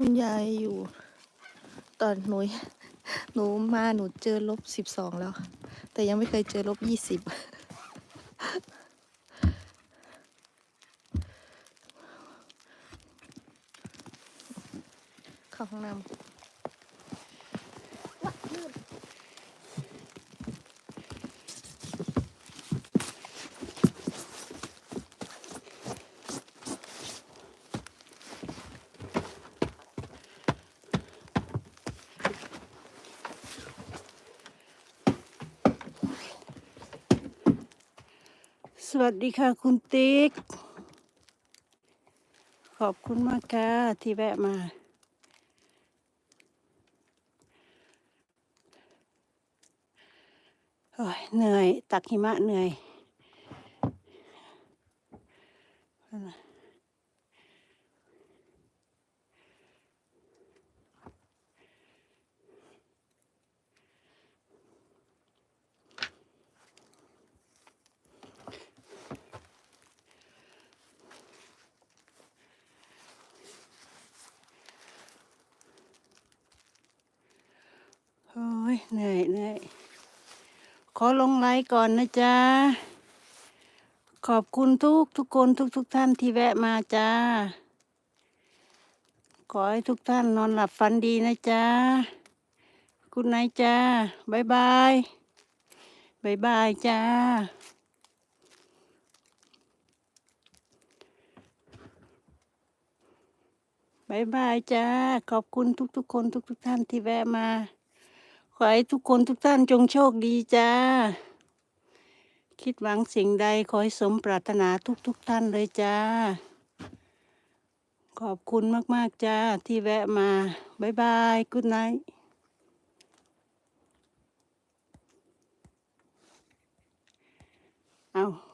คุณยายอยู่ ตอนหนูหนูมาหนูเจอลบสิบสองแล้ว แต่ยังไม่เคยเจอลบยี่สิบเข้าห้องน้ำ สวัสดีค่ะคุณติ๊ก ขอบคุณมากค่ะที่แวะมา โอ้ยเหนื่อย ตักหิมะเหนื่อยโอ้ ยเหนื่อยเหนื่อยขอลงไลน์ก่อนนะจ๊ะ ขอบคุณทุกทุกคนทุกทุกท่านที่แวะมาจ้า ขอให้ทุกท่านนอนหลับฝันดีนะจ๊ะคุณนายจ้าบายบายบายบายจ้าบายบายจ้า ขอบคุณทุกทุกคนทุกทุกท่านที่แวะมา ขอให้ทุกคนทุกท่านจงโชคดีจ้า คิดหวังสิ่งใดขอให้สมปรารถนาทุกทุกท่านเลยจ้า ขอบคุณมาก ๆ จ้า ที่แวะมาบายบายกุ d ไนท์เอา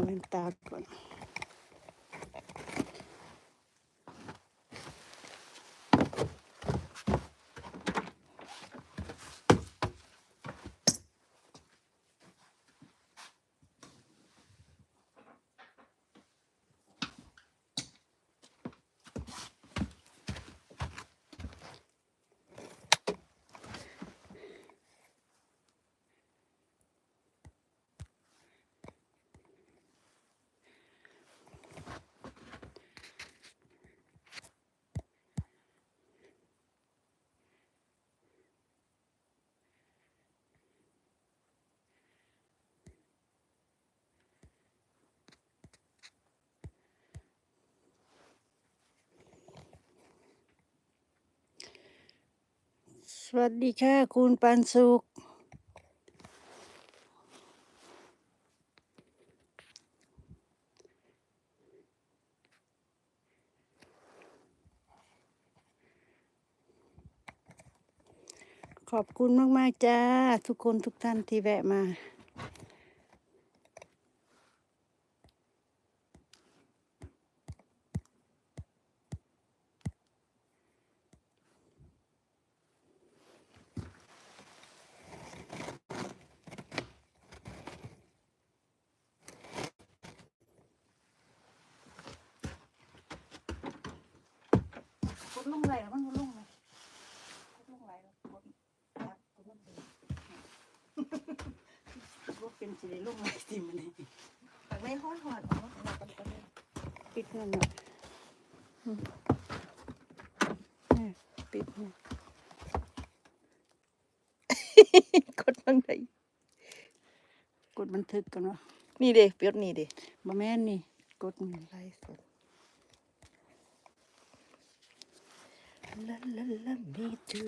เอ สวัสดีค่ะ คุณปันสุข ขอบคุณมาก ๆ จ้า ทุกคนทุกท่านที่แวะมา ลงไหลแล้วมันกดลงไหลกดลงไหลแล้วกดยับกดลงไหลกดเป็นสิได้ลงไหลสิมันนี่ตักไม่ห้อนหอดออกมาตักกันเลยปิดเงินหน่อยอืมเออปิดเงินกดบังไดกดบันทึกกันวะนี่เด้เปียดนี่เด้บ่แม่นนี่ กดนี่ไล่สด ลาลาลามีจู